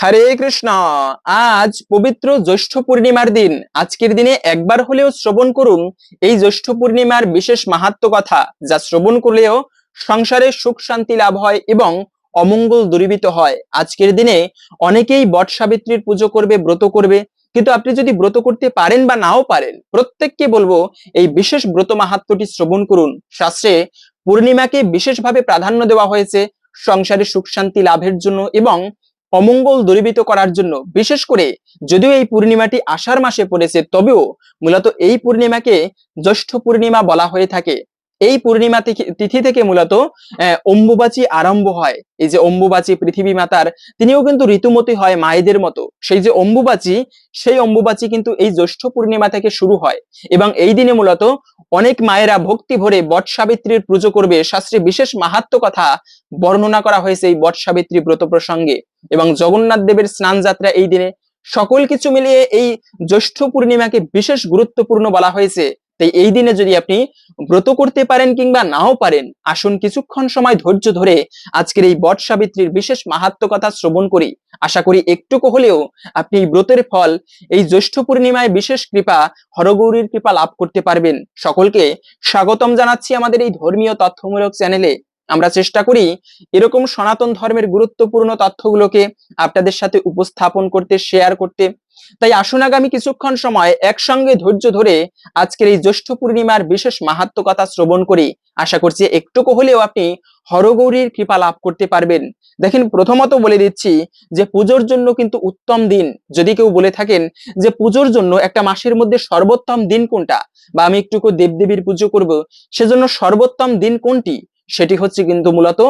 হরে কৃষ্ণ। আজ পবিত্র জ্যৈষ্ঠ পূর্ণিমার দিন। আজকের দিনে একবার হলেও শ্রবণ করুন। এই জ্যৈষ্ঠ পূর্ণিমার বিশেষ মাহাত্ম কথা, যা শ্রবণ করলেও সংসারে সুখ শান্তি লাভ হয় এবং অমঙ্গল দূরীভূত হয়। আজকের দিনে অনেকেই বট সাবিত্রীর পুজো করবে, ব্রত করবে। কিন্তু আপনি যদি ব্রত করতে পারেন বা নাও পারেন, প্রত্যেককে বলব এই বিশেষ ব্রত মাহাত্মটি শ্রবণ করুন। শাস্ত্রে পূর্ণিমাকে বিশেষভাবে প্রাধান্য দেওয়া হয়েছে সংসারে সুখ শান্তি লাভের জন্য এবং অমঙ্গল দূরীভূত করার জন্য, বিশেষ করে যদিও এই পূর্ণিমাটি আষাঢ় মাসে পড়েছে, তবেও মূলত এই পূর্ণিমাকে জ্যৈষ্ঠ পূর্ণিমা বলা হয়ে থাকে। এই পূর্ণিমা তিথি- থেকে মূলত অম্বুবাচী আরম্ভ হয়। এই যে অম্বুবাচী পৃথিবী মাতার, তিনিও কিন্তু ঋতুমতী হয় মায়েদের মতো। সেই যে অম্বুবাচী, সেই অম্বুবাচী কিন্তু এই জ্যৈষ্ঠ পূর্ণিমা থেকে শুরু হয়। এবং এই দিনে মূলত অনেক মায়েরা ভক্তি ভরে বট সাবিত্রীর পুজো করবে। শাস্ত্রে বিশেষ মাহাত্ম কথা বর্ণনা করা হয়েছে এই বট সাবিত্রী ব্রত প্রসঙ্গে। এবং জগন্নাথ দেবের স্নান যাত্রা এই দিনে সকল কিছু মিলিয়ে এই জ্যৈষ্ঠ পূর্ণিমাকে বিশেষ গুরুত্বপূর্ণ বলা হয়েছে। তাই এই দিনে যদি আপনি ব্রত করতে পারেন কিংবা নাও পারেন, আসুন কিছুক্ষণ সময় ধৈর্য ধরে আজকের এই বট সাবিত্রীর বিশেষ মাহাত্ম কথা শ্রবণ করি। আশা করি একটুকু হলেও আপনি এই ব্রতের ফল, এই জ্যৈষ্ঠ পূর্ণিমায় বিশেষ কৃপা, হরগৌরীর কৃপা লাভ করতে পারবেন। সকলকে স্বাগতম জানাচ্ছি আমাদের এই ধর্মীয় তথ্যমূলক চ্যানেলে। আমরা চেষ্টা করি এরকম সনাতন ধর্মের গুরুত্বপূর্ণ তথ্যগুলোকে আপনাদের সাথে উপস্থাপন করতে শেয়ার করতে। তাই আসুন আগামী কিছুক্ষণ সময় একসঙ্গে ধৈর্য ধরে আজকের এই জ্যৈষ্ঠ পূর্ণিমার বিশেষ মাহাত্ম কথা শ্রবণ করি। আশা করছি একটুকু হলেও আপনি হরগৌরীর কৃপা লাভ করতে পারবেন। দেখেন, প্রথমত বলে দিচ্ছি যে পুজোর জন্য কিন্তু উত্তম দিন। যদি কেউ বলে থাকেন যে পুজোর জন্য একটা মাসের মধ্যে সর্বোত্তম দিন কোনটা? বা আমি একটুকু দেবদেবীর পুজো করব, সেজন্য সর্বোত্তম দিন কোনটি? সেটি হচ্ছে কিন্তু মূলত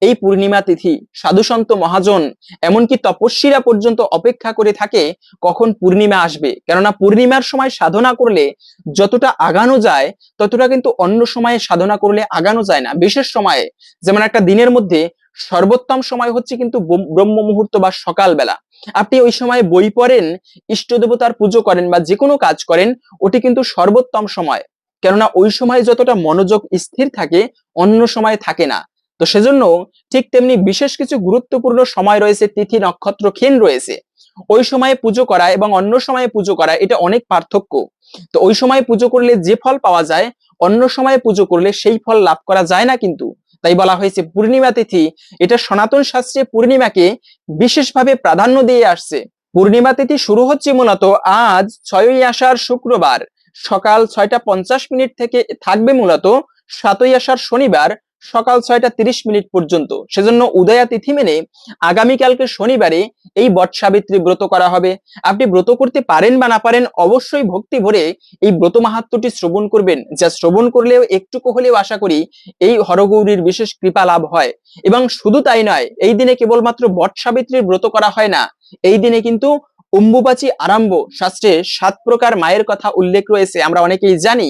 এই পূর্ণিমা তিথি। সাধুসন্ত মহাজন এমনকি তপস্বীরা পর্যন্ত অপেক্ষা করে থাকে কখন পূর্ণিমা আসবে। কেননা পূর্ণিমার সময় সাধনা করলে যতটা আগানো যায়, ততটা কিন্তু অন্য সময়ে সাধনা করলে আগানো যায় না। বিশেষ সময়ে যেমন একটা দিনের মধ্যে সর্বোত্তম সময় হচ্ছে কিন্তু ব্রহ্ম- মুহূর্ত বা সকালবেলা। আপনি ওই সময় বই পড়েন ইষ্ট দেবতার পুজো করেন বা যে কোনো কাজ করেন, ওটি কিন্তু সর্বোত্তম সময়। কেননা ওই সময় যতটা মনোযোগ স্থির থাকে, অন্য সময় থাকে না। তো সেজন্য ঠিক তেমনি বিশেষ কিছু গুরুত্বপূর্ণ সময় রয়েছে, তিথি, নক্ষত্র, ক্ষীণ রয়েছে। ওই সময়ে পুজো করা এবং অন্য সময়ে পুজো করা, এটা অনেক পার্থক্য। তো ওই সময় পুজো করলে যে ফল পাওয়া যায়, অন্য সময়ে পুজো করলে সেই ফল লাভ করা যায় না কিন্তু। তাই বলা হয়েছে পূর্ণিমা তিথি, এটা সনাতন শাস্ত্রে পূর্ণিমাকে বিশেষভাবে প্রাধান্য দিয়ে আসছে। পূর্ণিমা তিথি শুরু হচ্ছে মূলত আজ, ছয়ই আষাঢ় শুক্রবার। সকাল ছয়টা পঞ্চাশ মিনিট থেকে থাকবে মূলত সাতই আষাঢ় শনিবার সকাল ছয়টা তিরিশ মিনিট পর্যন্ত। সেজন্য উদয়া তিথি মেনে আগামীকালকে শনিবারে এই বট সাবিত্রী ব্রত করা হবে। আপনি ব্রত করতে পারেন বা না পারেন অবশ্যই ভক্তি ভরে এই ব্রত মাহাত্মটি শ্রবণ করবেন। যা শ্রবণ করলেও একটুকু হলেও আশা করি এই হরগৌরীর বিশেষ কৃপা লাভ হয়। এবং শুধু তাই নয়, এই দিনে কেবলমাত্র বট সাবিত্রীর ব্রত করা হয় না, এই দিনে কিন্তু অম্বুবাচী আরম্ভ শাস্ত্রে সাত প্রকার মায়ের কথা উল্লেখ রয়েছে, আমরা অনেকেই জানি।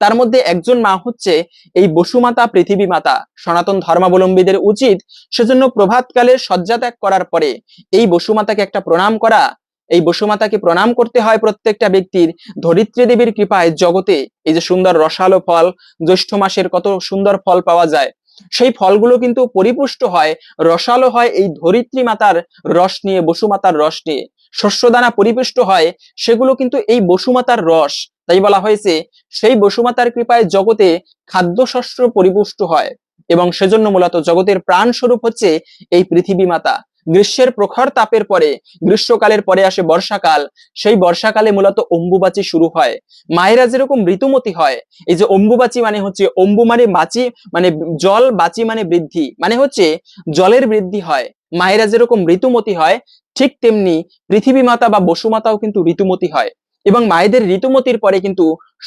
তার মধ্যে একজন মা হচ্ছে এই বসুমাতা পৃথিবী মাতা। সনাতন ধর্মাবলম্বীদের উচিত সেজন্য প্রভাতকালে শয্যা ত্যাগ করার পরে এই বসুমাতাকে একটা প্রণাম করা। এই বসুমাতাকে প্রণাম করতে হয় প্রত্যেকটা ব্যক্তির ধরিত্রী দেবীর কৃপায় জগতে। এই যে সুন্দর রসালো ফল, জ্যৈষ্ঠ মাসের কত সুন্দর ফল পাওয়া যায়। সেই ফলগুলো কিন্তু পরিপুষ্ট হয়, রসালো হয় এই ধরিত্রী মাতার রস নিয়ে, বসুমাতার রস নিয়ে। শস্যদানা পরিপুষ্ট হয়, সেগুলো কিন্তু এই বসুমাতার রস। তাই বলা হয়েছে, সেই বসুমাতার কৃপায় জগতে খাদ্যশস্য পরিপুষ্ট হয় এবং সেজন্য মূলত জগতের প্রাণ স্বরূপ হচ্ছে এই পৃথিবী মাতা। গ্রীষ্মের প্রখর তাপের পরে, গ্রীষ্মকালের পরে আসে বর্ষাকাল। সেই বর্ষাকালে মূলত অম্বুবাচী শুরু হয়। মায়েরা যেরকম ঋতুমতি হয়, এই যে অম্বুবাচী মানে হচ্ছে, অম্বু মানে বাচি মানে জল বাচি মানে বৃদ্ধি। মানে হচ্ছে, জলের বৃদ্ধি হয়। মায়েরা যেরকম ঋতুমতি হয়, ঠিক তেমনি পৃথিবী মাতা বা বসুমাতাও কিন্তু ঋতুমতি হয়। এবং মায়েদের ঋতুমতির পরে কিন্তু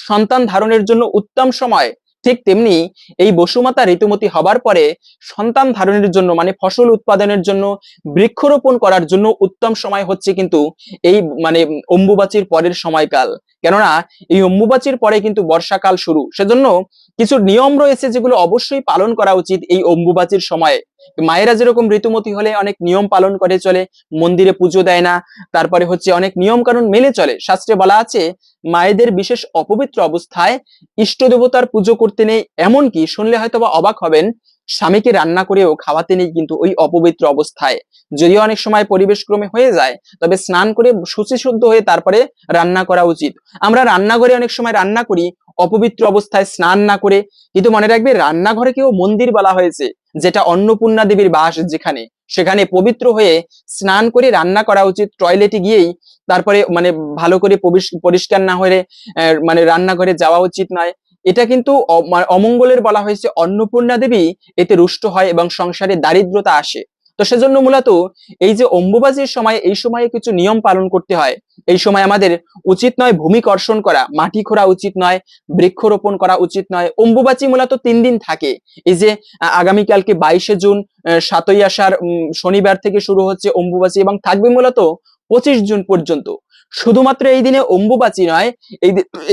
সন্তান ধারণের জন্য উত্তম সময়, ঠিক তেমনি এই বসুমাতা ঋতুমতি হবার পরে সন্তান ধারণের জন্য মানে ফসল উৎপাদনের জন্য, বৃক্ষরোপণ করার জন্য উত্তম সময় হচ্ছে কিন্তু এই মানে অম্বুবাচীর পরের সময়কাল। কেননা এই অম্বুবাচীর পরে কিন্তু বর্ষাকাল শুরু। সেজন্য কিছু নিয়ম রয়েছে যেগুলো অবশ্যই পালন করা উচিত এই অম্বুবাচীর সময়ে। মায়েরা যেরকম ঋতুমতি হলে অনেক নিয়ম পালন করে চলে, মন্দিরে পুজো দেয় না, তারপরে হচ্ছে অনেক নিয়ম কানুন মেনে চলে। শাস্ত্রে বলা আছে, মায়েদের বিশেষ অপবিত্র অবস্থায় ইষ্ট দেবতার পুজো করতে নেই, এমনকি শুনলে হয়তো বা অবাক হবেন, স্বামীকে রান্না করেও খাওয়াতে নেই কিন্তু ওই অপবিত্র অবস্থায়। যদিও অনেক সময় পরিবেশ ক্রমে হয়ে যায়, তবে স্নান করে শুচিশুদ্ধ হয়ে তারপরে রান্না করা উচিত। আমরা রান্নাঘরে অনেক সময় রান্না করি অপবিত্র অবস্থায় স্নান না করে, কিন্তু মনে রাখবে রান্নাঘরে কেউ মন্দির বলা হয়েছে, যেটা অন্নপূর্ণা দেবীর বাস যেখানে। সেখানে পবিত্র হয়ে স্নান করে রান্না করা উচিত টয়লেটে গিয়েই, তারপরে মানে ভালো করে পরিষ্কার না হয়ে মানে রান্নাঘরে যাওয়া উচিত নয়। এটা কিন্তু অমঙ্গলের বলা হয়েছে, অন্নপূর্ণা দেবী এতে রুষ্ট হয় এবং সংসারে দারিদ্রতা আসে। তো সেজন্য মূলত এই যে অম্বুবাজির সময়, এই সময়ে কিছু নিয়ম পালন করতে হয়। এই সময় আমাদের উচিত নয় ভূমি কর্ষণ করা, মাটি খোঁড়া উচিত নয়, বৃক্ষরোপণ করা উচিত নয়। অম্বুবাচী মূলত তিন দিন থাকে। এই যে আগামীকালকে বাইশে জুন সাতই আষাঢ় শনিবার থেকে শুরু হচ্ছে অম্বুবাচী এবং থাকবে মূলত পঁচিশ জুন পর্যন্ত। শুধুমাত্র এই দিনে অম্বুবাচী নয়,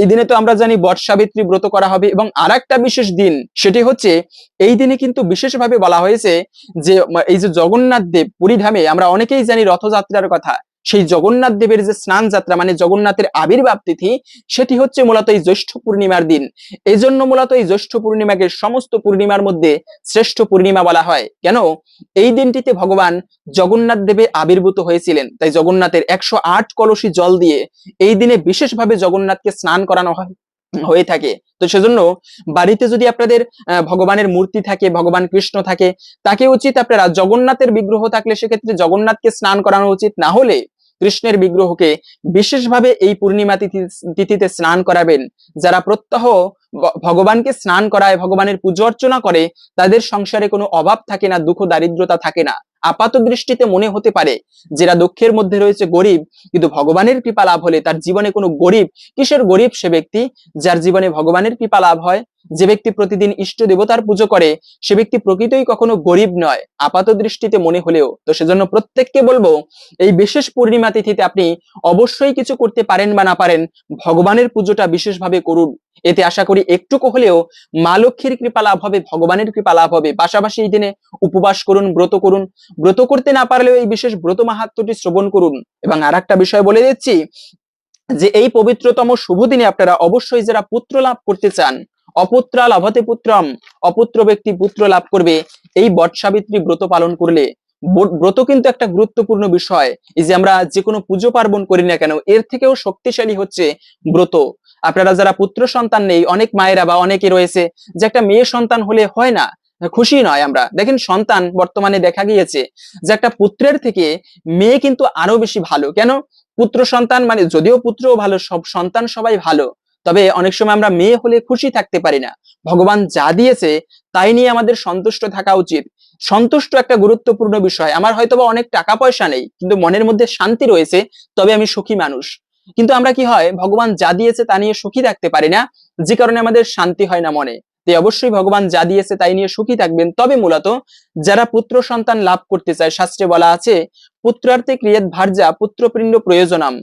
এই দিনে তো আমরা জানি বট সাবিত্রী ব্রত করা হবে এবং আর একটা বিশেষ দিন সেটি হচ্ছে এই দিনে কিন্তু বিশেষভাবে বলা হয়েছে যে, এই যে জগন্নাথ দেব পুরীধামে আমরা অনেকেই জানি রথযাত্রার কথা। সেই জগন্নাথ দেবের যে স্নান যাত্রা মানে জগন্নাথের আবির্ভাব তিথি, সেটি হচ্ছে মূলত এই জ্যৈষ্ঠ পূর্ণিমার দিন। এই জন্য মূলত এই জ্যৈষ্ঠ পূর্ণিমাকে সমস্ত পূর্ণিমার মধ্যে শ্রেষ্ঠ পূর্ণিমা বলা হয়। কেন? এই দিনটিতে ভগবান জগন্নাথ দেবে আবির্ভূত হয়েছিলেন। তাই জগন্নাথের একশো আট কলসি জল দিয়ে এই দিনে বিশেষভাবে জগন্নাথকে স্নান করানো হয়। হয়ে থাকে। তো সেজন্য বাড়িতে যদি আপনাদের ভগবানের মূর্তি থাকে, ভগবান কৃষ্ণ থাকে, তাকে উচিত আপনারা জগন্নাথের বিগ্রহ থাকলে সেক্ষেত্রে জগন্নাথকে স্নান করানো উচিত। না হলে কৃষ্ণের বিগ্রহকে বিশেষভাবে এই পূর্ণিমা তিথি, তিথিতে স্নান করাবেন। যারা প্রত্যহ ভগবানকে স্নান করায়, ভগবানের পুজো অর্চনা করে, তাদের সংসারে কোনো অভাব থাকে না, দুঃখ, দারিদ্রতা থাকে না। আপাত দৃষ্টিতে মনে হতে পারে যারা দুঃখের মধ্যে রয়েছে গরিব, কিন্তু ভগবানের কৃপা লাভ হলে তার জীবনে কোনো গরিব, কিসের গরিব সে ব্যক্তি? যার জীবনে ভগবানের কৃপা লাভ হয়, যে ব্যক্তি প্রতিদিন ইষ্ট দেবতার পুজো করে, সে ব্যক্তি প্রকৃতই কখনো গরিব নয়, আপাত দৃষ্টিতে মনে হলেও। তো সেজন্য প্রত্যেককে বলব, এই বিশেষ পূর্ণিমা তিথিতে আপনি অবশ্যই কিছু করতে পারেন বা না পারেন, ভগবানের পুজোটা বিশেষভাবে করুন। এতে আশা করি একটুকু হলেও মা লক্ষ্মীর কৃপা লাভ হবে, ভগবানের কৃপা লাভ হবে। পাশাপাশি এই দিনে উপবাস করুন, ব্রত করুন। ব্রত করতে না পারলেও এই বিশেষ ব্রত মাহাত্মটি শ্রবণ করুন। এবং আর একটা বিষয় বলে দিচ্ছি যে এই পবিত্রতম শুভ দিনে আপনারা অবশ্যই যারা পুত্র লাভ করতে চান, অপুত্রা লাভতে পুত্রম, অপুত্র ব্যক্তি পুত্র লাভ করবে, এই বট ব্রত পালন করলে। ব্রত কিন্তু একটা গুরুত্বপূর্ণ বিষয়। এই যে আমরা যে কোনো পুজো পার্বণ করি না কেন, এর থেকেও শক্তিশালী হচ্ছে ব্রত। আপনারা যারা পুত্র সন্তান নেই, অনেক মায়েরা বা অনেকে রয়েছে, যে একটা মেয়ে সন্তান হলে হয় না, খুশি নয় আমরা। দেখেন সন্তান বর্তমানে দেখা গিয়েছে যে একটা পুত্রের থেকে মেয়ে কিন্তু আরও বেশি ভালো। কেন? পুত্র সন্তান মানে যদিও পুত্রও ভালো, সব সন্তান সবাই ভালো, তবে অনেক সময় আমরা মেয়ে হলে খুশি থাকতে পারি না। ভগবান যা দিয়েছে তাই নিয়ে আমাদের সন্তুষ্ট থাকা উচিত। সন্তুষ্ট একটা গুরুত্বপূর্ণ বিষয়। আমার হয়তোবা অনেক টাকা পয়সা নেই, কিন্তু মনের মধ্যে শান্তি রয়েছে, তবে আমি সুখী মানুষ। কিন্তু আমরা কি হয়? ভগবান যা দিয়েছে তা নিয়ে সুখী থাকতে পারি না, যে কারণে আমাদের শান্তি হয় না মনে। তাই অবশ্যই ভগবান যা দিয়েছে তাই নিয়ে সুখী থাকবেন। তবে মূলত যারা পুত্র সন্তান লাভ করতে চায়, শাস্ত্রে বলা আছে, পুত্রার্থে ক্রিয়েত ভার্যা, পুত্রপিণ্ড প্রয়োজনাম।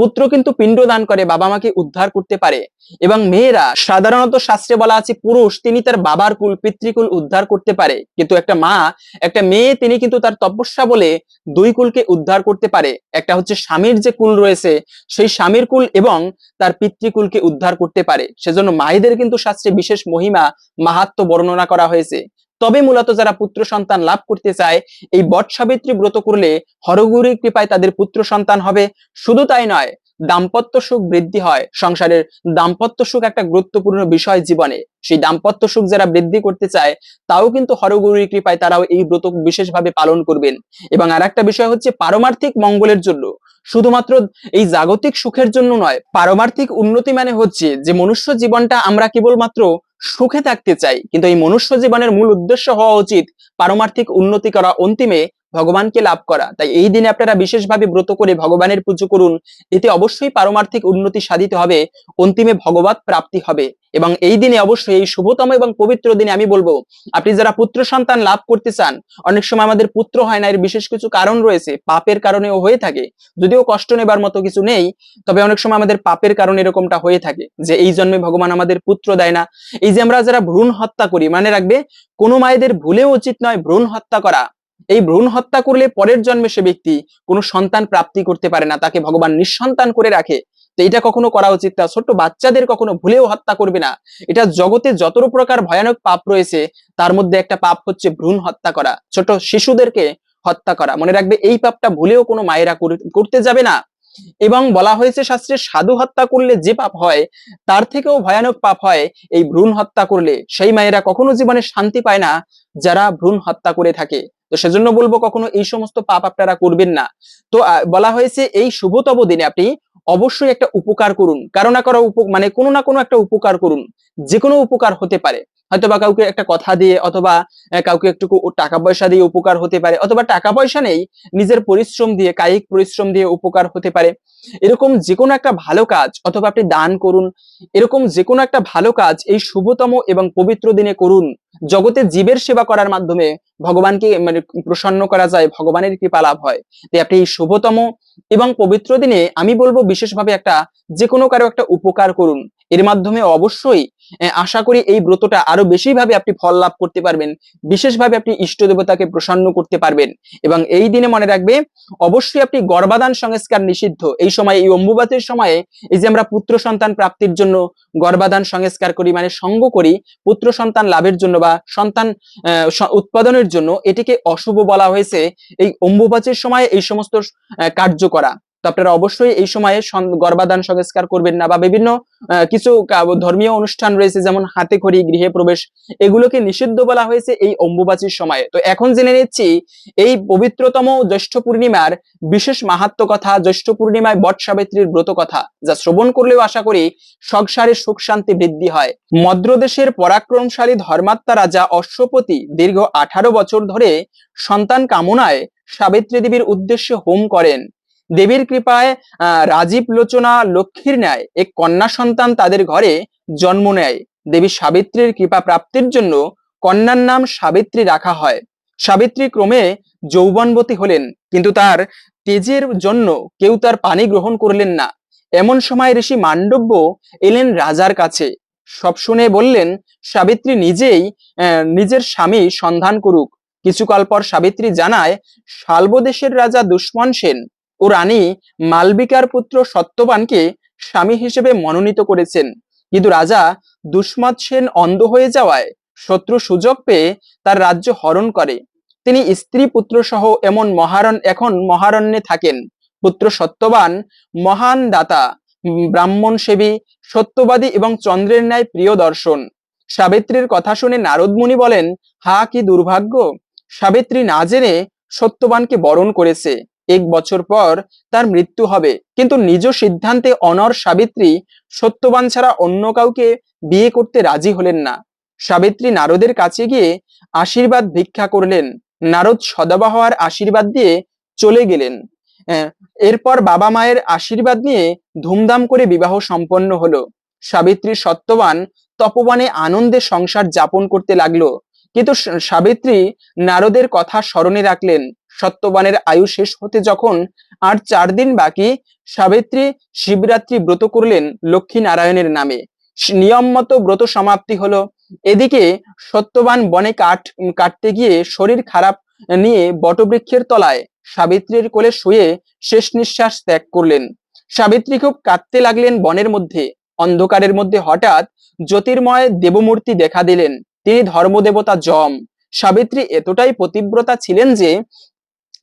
পুত্র কিন্তু পিণ্ড দান করে, বাবা মাকে উদ্ধার করতে পারে। এবং মেয়েরা, সাধারণত শাস্ত্রে বলা আছে, পুরুষ তিনি তার বাবার কুল, পিতৃকুল উদ্ধার করতে পারে। কিন্তু একটা মা, একটা মেয়ে তিনি কিন্তু তার তপস্যা বলে দুই কুলকে উদ্ধার করতে পারে। একটা হচ্ছে স্বামীর যে কুল রয়েছে, সেই স্বামীর কুল এবং তার পিতৃকুলকে উদ্ধার করতে পারে। সেজন্য মায়েদের কিন্তু শাস্ত্রে বিশেষ মহিমা, মাহাত্ম বর্ণনা করা হয়েছে। তবে মূলত যারা পুত্র সন্তান লাভ করতে চায়, এই বট সাবিত্রী ব্রত করলে হরগুরির কৃপায় তাদের পুত্র সন্তান হবে। শুধু তাই নয়, দাম্পত্য সুখ বৃদ্ধি হয়। সংসারের দাম্পত্য সুখ একটা গুরুত্বপূর্ণ বিষয় জীবনে। সেই দাম্পত্য সুখ যারা বৃদ্ধি করতে চায়, তাও কিন্তু হরগুরির কৃপায় তারাও এই ব্রত বিশেষভাবে পালন করবেন। এবং আর একটা বিষয় হচ্ছে পারমার্থিক মঙ্গলের জন্য। শুধুমাত্র এই জাগতিক সুখের জন্য নয়, পারমার্থিক উন্নতি মানে হচ্ছে যে মনুষ্য জীবনটা আমরা কেবলমাত্র সুখে থাকতে চাই। কিন্তু এই মনুষ্য জীবনের মূল উদ্দেশ্য হওয়া উচিত পারমার্থিক উন্নতি করা অন্তিমে ভগবানকে লাভ করা। তাই এই দিনে আপনারা বিশেষভাবে ব্রত করে ভগবানের পুজো করুন। এতে অবশ্যই পারমার্থিক উন্নতি সাধিত হবে, অন্তিমে ভগবত প্রাপ্তি হবে। এবং এই দিনে অবশ্যই এই শুভতম এবং পবিত্র দিনে আমি বলব, আপনি যারা পুত্র সন্তান লাভ করতে চান, অনেক সময় আমাদের পুত্র হয় না, এর বিশেষ কিছু কারণ রয়েছে, পাপের কারণেও হয়ে থাকে। যদিও কষ্ট নেবার মতো কিছু নেই, তবে অনেক সময় আমাদের পাপের কারণে এরকমটা হয়ে থাকে, যে এই জন্মে ভগবান আমাদের পুত্র দেয় না। এই যে আমরা যারা ভ্রূণ হত্যা করি মানে রাখবে, কোনো মায়েদের ভুলেও উচিত নয় ভ্রূণ হত্যা করা। এই ভ্রূণ হত্যা করলে পরের জন্মে সে ব্যক্তি কোনো সন্তান প্রাপ্তি করতে পারে না, তাকে ভগবান নিঃসন্তান করে রাখে। তো এটা কখনো করা উচিত না। ছোট্ট বাচ্চাদের কখনো ভুলেও হত্যা করবে না। এটা জগতে যত প্রকার ভয়ানক পাপ রয়েছে, তার মধ্যে একটা পাপ হচ্ছে ভ্রূণ হত্যা করা। ছোট শিশুদেরকে হত্যা করা। মনে রাখবে, এই পাপটা ভুলেও কোনো মায়েরা করতে যাবে না। এবং বলা হয়েছে শাস্ত্রে, সাধু হত্যা করলে যে পাপ হয়, তার থেকেও ভয়ানক পাপ হয় এই ভ্রূণ হত্যা করলে। সেই মায়েরা কখনো জীবনে শান্তি পায় না, যারা ভ্রূণ হত্যা করে থাকে। তো সেজন্য বলব কখনো এই সমস্ত পাপ আপনারা করবেন না। তো বলা হয়েছে এই শুভতম দিনে আপনি অবশ্যই একটা উপকার করুন। কারও না কারও মানে কোনো না কোনো একটা উপকার করুন। যে কোনো উপকার হতে পারে। হয়তো বা কাউকে একটা কথা দিয়ে অথবা কাউকে একটু টাকা পয়সা দিয়ে উপকার হতে পারে। অথবা টাকা পয়সা নেই, নিজের পরিশ্রম দিয়ে, কায়িক পরিশ্রম দিয়ে উপকার হতে পারে। এরকম যে কোনো একটা ভালো কাজ অথবা আপনি দান করুন। এরকম যে কোনো একটা ভালো কাজ এই শুভতম এবং পবিত্র দিনে করুন। জগতে জীবের সেবা করার মাধ্যমে ভগবানকে মানে প্রসন্ন করা যায়, ভগবানের কৃপা লাভ হয়। তাই আপনি এই শুভতম এবং পবিত্র দিনে আমি বলব বিশেষভাবে একটা যে কোনো কারও একটা উপকার করুন। এর মাধ্যমে অবশ্যই আশা করি এই ব্রতটা আরও বেশি ভাবে আপনি ফল লাভ করতে পারবেন, বিশেষভাবে আপনি ইষ্ট দেবতাকে প্রসন্ন করতে পারবেন এবং এই দিনে মনে রাখবে, অবশ্যই আপনি গর্ভাধান সংস্কার নিষিদ্ধ। এই সময়, এই অম্বুবাতের সময়ে, এই যে আমরা পুত্র সন্তান প্রাপ্তির জন্য গর্ভাধান সংস্কার করি মানে সঙ্গ করি, পুত্র সন্তান লাভের জন্য বা সন্তান উৎপাদনের জন্য এটিকে অশুভ বলা হয়েছে। এই অম্বুবাচের সময় এই সমস্ত কার্য করা। তো আপনারা অবশ্যই এই সময়ে গর্ভাধান সংস্কার করবেন না বা বিভিন্ন কিছু ধর্মীয় অনুষ্ঠান রয়েছে, যেমন হাতে খড়ি, গৃহে প্রবেশ, এগুলোকে নিষিদ্ধ বলা হয়েছে এই অম্বুবাচীর সময়ে। তো এখন জেনে নিচ্ছি, এই পবিত্রতম জ্যৈষ্ঠ পূর্ণিমার বিশেষ মাহাত্ম কথা, জ্যৈষ্ঠ পূর্ণিমায় বট সাবিত্রীর ব্রত কথা, যা শ্রবণ করলেও আশা করি সংসারে সুখ শান্তি বৃদ্ধি হয়। মদ্রদেশের পরাক্রমশালী ধর্মাত্মা রাজা অশ্বপতি দীর্ঘ আঠারো বছর ধরে সন্তান কামনায় সাবিত্রী দেবীর উদ্দেশ্যে হোম করেন দেবীর কৃপায় রাজীব লোচনা লক্ষ্মীর ন্যায় এক কন্যা সন্তান তাদের ঘরে জন্ম নেয়। দেবী সাবিত্রীর কৃপা প্রাপ্তির জন্য কন্যার নাম সাবিত্রী রাখা হয়। সাবিত্রী ক্রমে যৌবনবতী হলেন, কিন্তু তার তেজের জন্য কেউ তার পানি গ্রহণ করলেন না। এমন সময় ঋষি মান্ডব্য এলেন রাজার কাছে। সব শুনে বললেন, সাবিত্রী নিজেই নিজের স্বামী সন্ধান করুক। কিছুকাল পর সাবিত্রী জানায় শাল্ব দেশের রাজা দুষ্মন সেন ও রানী মালবিকার পুত্র সত্যবানকে স্বামী হিসেবে মনোনীত করেছেন। কিন্তু রাজা দুষ্মত সেন অন্ধ হয়ে যাওয়ায় শত্রু সুযোগ পেয়ে তার রাজ্য হরণ করে। তিনি স্ত্রী পুত্র সহ এমন মহারণ, এখন মহারণ্যে থাকেন। পুত্র সত্যবান, মহান দাতা ব্রাহ্মণ সেবী সত্যবাদী এবং চন্দ্রের ন্যায় প্রিয় দর্শন। সাবিত্রীর কথা শুনে নারদ মুনি বলেন, হা, কি দুর্ভাগ্য! সাবিত্রী না জেনে সত্যবানকে বরণ করেছে। এক বছর পর তার মৃত্যু হবে। কিন্তু নিজ সিদ্ধান্তে অনর সাবিত্রী সত্যবান ছাড়া অন্য কাউকে বিয়ে করতে রাজি হলেন না। সাবিত্রী নারদের কাছে গিয়ে আশীর্বাদ ভিক্ষা করলেন। নারদ সদাবা হওয়ার আশীর্বাদ দিয়ে চলে গেলেন। এরপর বাবা মায়ের আশীর্বাদ নিয়ে ধুমধাম করে বিবাহ সম্পন্ন হলো। সাবিত্রী সত্যবান, তপবানে আনন্দে সংসার যাপন করতে লাগল। কিন্তু সাবিত্রী নারদের কথা স্মরণে রাখলেন। সত্যবানের আয়ু শেষ হতে যখন আর চার দিন বাকি, সাবিত্রী শিবরাত্রি ব্রত করলেন লক্ষ্মী নারায়ণের নামে নিয়ম মতো ব্রত সমাপ্তি হলো। এদিকে সত্যবান বনে কাঠ কাটতে গিয়ে শরীর খারাপ নিয়ে বটবৃক্ষের তলায় সাবিত্রীর কোলে শুয়ে শেষ নিঃশ্বাস ত্যাগ করলেন। সাবিত্রী খুব কাঁদতে লাগলেন বনের মধ্যে। অন্ধকারের মধ্যে হঠাৎ জ্যোতির্ময় দেবমূর্তি দেখা দিলেন। তিনি ধর্মদেবতা যম সাবিত্রী এতটাই পতিব্রতা ছিলেন যে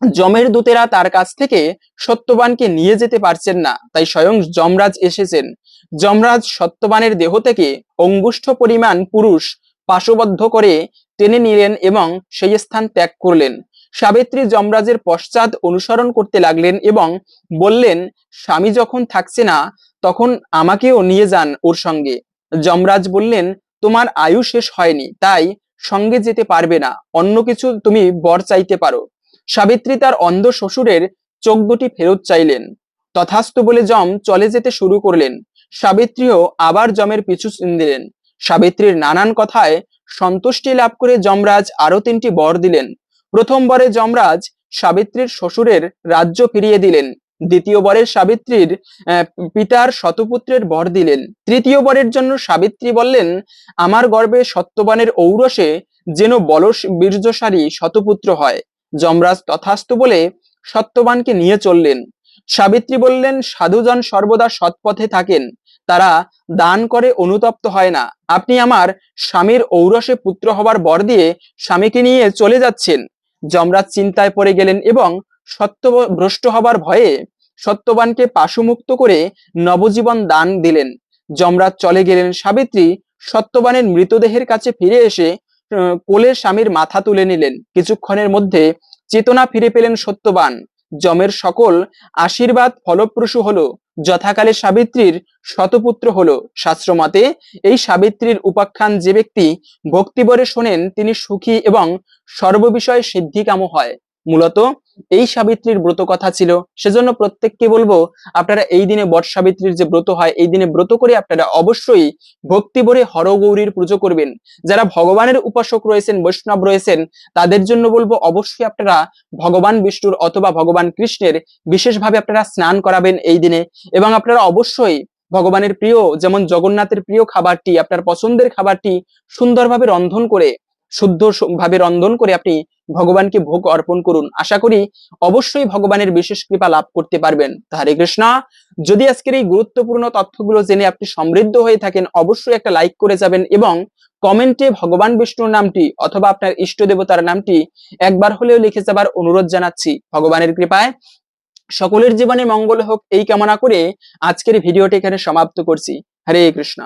যমের দূতেরা তার কাছ থেকে সত্যবানকে নিয়ে যেতে পারছেন না, তাই স্বয়ং যমরাজ এসেছেন। যমরাজ সত্যবানের দেহ থেকে অঙ্গুষ্ঠ পরিমাণ পুরুষ পাশবদ্ধ করে টেনে নিলেন এবং সেই স্থান ত্যাগ করলেন। সাবিত্রী যমরাজের পশ্চাৎ অনুসরণ করতে লাগলেন এবং বললেন, স্বামী যখন থাকছে না, তখন আমাকেও নিয়ে যান ওর সঙ্গে। যমরাজ বললেন, তোমার আয়ু শেষ হয়নি, তাই সঙ্গে যেতে পারবে না, অন্য কিছু তুমি বর চাইতে পারো। সাবিত্রী তার অন্ধ শ্বশুরের চোখ দুটি ফেরত চাইলেন। তথাস্তু বলে যম চলে যেতে শুরু করলেন। সাবিত্রীও আবার যমের পিছু দিলেন। সাবিত্রীর নানান কথায় সন্তুষ্টি লাভ করে যমরাজ আরও তিনটি বর দিলেন। প্রথম বরে যমরাজ সাবিত্রীর শ্বশুরের রাজ্য ফিরিয়ে দিলেন। দ্বিতীয় বরের সাবিত্রীর পিতার শতপুত্রের বর দিলেন। তৃতীয় বরের জন্য সাবিত্রী বললেন, আমার গর্বে সত্যবানের ঔরসে যেন বলস বীর্যসারী শতপুত্র হয়। যমরাজ তথাস্তু বলে সত্যবানকে নিয়ে চললেন। সাবিত্রী বললেন, সাধুজন সর্বদা সৎপথে থাকেন, তারা দান করে অনুতপ্ত হয় না। আপনি আমার স্বামীর ঔরসে পুত্র হবার বর দিয়ে স্বামীকে নিয়ে চলে যাচ্ছেন। যমরাজ চিন্তায় পড়ে গেলেন এবং সত্য ভ্রষ্ট হবার ভয়ে সত্যবানকে পাশুমুক্ত করে নবজীবন দান দিলেন। যমরাজ চলে গেলেন সাবিত্রী সত্যবানের মৃতদেহের কাছে ফিরে এসে কোলে স্বামীর মাথা তুলে নিলেন। কিছুক্ষণের মধ্যে চেতনা ফিরে পেলেন সত্যবান। যমের সকল আশীর্বাদ ফলপ্রসূ হলো। যথাকালে সাবিত্রীর শতপুত্র হলো। শাস্ত্রমতে এই সাবিত্রীর উপাখ্যান যে ব্যক্তি ভক্তিবরে শোনেন, তিনি সুখী এবং সর্ববিষয়ে সিদ্ধিকাম হয়। মূলত এই সাবিত্রীর ব্রত কথা ছিল। সেজন্য প্রত্যেককে বলব, আপনারা এই দিনে বট সাবিত্রীর যে ব্রত হয়, এই দিনে ব্রত করে আপনারা অবশ্যই ভক্তিভরে হরগৌরীর পুজো করবেন। যারা ভগবানের উপাসক রয়েছেন, বৈষ্ণব রয়েছেন, তাদের জন্য বলব, অবশ্যই আপনারা ভগবান বিষ্ণুর অথবা ভগবান কৃষ্ণের বিশেষভাবে আপনারা স্নান করাবেন এই দিনে। এবং আপনারা অবশ্যই ভগবানের প্রিয়, যেমন জগন্নাথের প্রিয় খাবারটি, আপনার পছন্দের খাবারটি সুন্দরভাবে রন্ধন করে, শুদ্ধ ভাবে রন্ধন করে আপনি ভগবানকে ভোগ অর্পণ করুন। আশা করি অবশ্যই ভগবানের বিশেষ কৃপা লাভ করতে পারবেন। হরে কৃষ্ণ। যদি আজকের এই গুরুত্বপূর্ণ তথ্যগুলো জেনে আপনি সমৃদ্ধ হয়ে থাকেন, অবশ্যই একটা লাইক করে যাবেন এবং কমেন্টে ভগবান বিষ্ণুর নামটি অথবা আপনার ইষ্ট দেবতার নামটি একবার হলেও লিখে যাবার অনুরোধ জানাচ্ছি ভগবানের কৃপায়। সকলের জীবনে মঙ্গল হোক, এই কামনা করে আজকের ভিডিওটি এখানে সমাপ্ত করছি। হরে কৃষ্ণ।